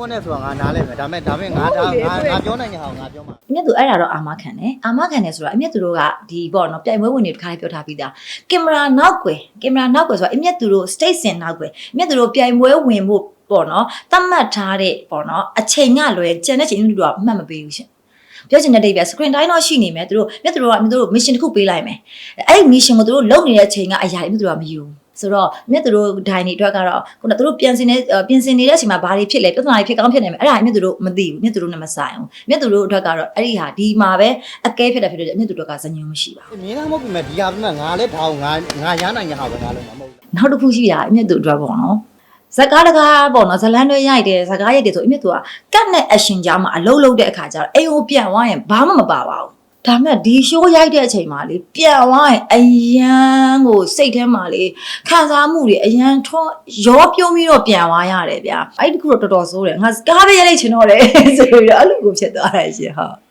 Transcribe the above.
ဝန်းနဲ့ဆိုတာငါနားလဲမယ်ဒါပေမဲ့ဒါပေမဲ့ငါဒါငါငါပြောနိုင်ရအောင်ငါပြောမှာအမြတ်သူအဲ့ဒါတော့အာမခံတယ်အာမခံတယ်ဆိုတာအမြတ်သူတို့ကဒီပေါ့နော်ပြိုင်ပွဲဝင်တွေတစ်ခါလေးပြောထားပြီးသားကင်မရာနောက်ကွယ်ကင်မရာနောက်ကွယ်ဆိုတာအမြတ်သူတို့ state စင်နောက်ကွယ်အမြတ်သူတို့ပြိုင်ပွဲဝင်ဖို့ပေါ့နော်သတ်မှတ်ထားတဲ့ပေါ့နော်အချိန်ကလွယ်ကျန်တဲ့ချိန်တွေတော့အမှတ်မပေးဘူးရှင်ပြောချင်တဲ့ဒိတ်ပြ screen တိုင်းတော့ရှိနေမယ်သူတို့မြတ်သူတို့ကအမြတ်သူတို့ mission တစ်ခုပေးလိုက်မယ်အဲ့ဒီ mission ကိုသူတို့လုပ်နေတဲ့အချိန်ကအရာတွေမြတ်သူတို့ကမယူဘူး ဆိုတော့မြတ်သူတို့ဒိုင်တွေအတွက်ကတော့ခုနကသူတို့ပြင်ဆင်နေပြင်ဆင်နေတဲ့အချိန်မှာဘာတွေဖြစ်လဲပြဿနာတွေဖြစ်ကောင်းဖြစ်နေမယ်အဲ့ဒါအမြတ်သူတို့မသိဘူးမြတ်သူတို့နဲ့မဆိုင်ဘူးမြတ်သူတို့အတွက်ကတော့အဲ့ဒီဟာဒီမှာပဲအကဲဖြစ်တယ်ဖြစ်တယ်အမြတ်သူတို့ကဇညုံမရှိပါဘူးမြင်တာမဟုတ်ပြီမဲ့ဒီဟာပြမဲ့ငါလည်းဒါကိုငါငါရနိုင်ရဟာပဲငါလုံးမှာမဟုတ်ဘူးနောက်တစ်ခုရှိတာအမြတ်သူအတွက်ပေါ့နော်ဇကားတကားပေါ့နော်ဇလန်းတွေရိုက်တယ်ဇကားရိုက်တယ်ဆိုအမြတ်သူကကတ်နဲ့ action ကြားမှာအလုံးလုံးတဲ့အခါကျတော့အိမ်ကိုပြန်သွားရင်ဘာမှမပါပါဘူး ဒါမဲ့ဒီ show ရိုက်တဲ့အချိန်မှာလေပြန်သွားရင်အယံကိုစိတ်ထဲမှာလေခံစားမှုတွေအယံထောရောပြုံးပြီးတော့ပြန်သွားရတယ်ဗျာအဲ့ဒီတခုတော့တော်တော်ဆိုးတယ်ငါကားပဲရိုက်ချင်တော့တယ်ဆိုပြီးတော့အဲ့လိုကိုဖြစ်သွားတယ်ရှင်ဟုတ်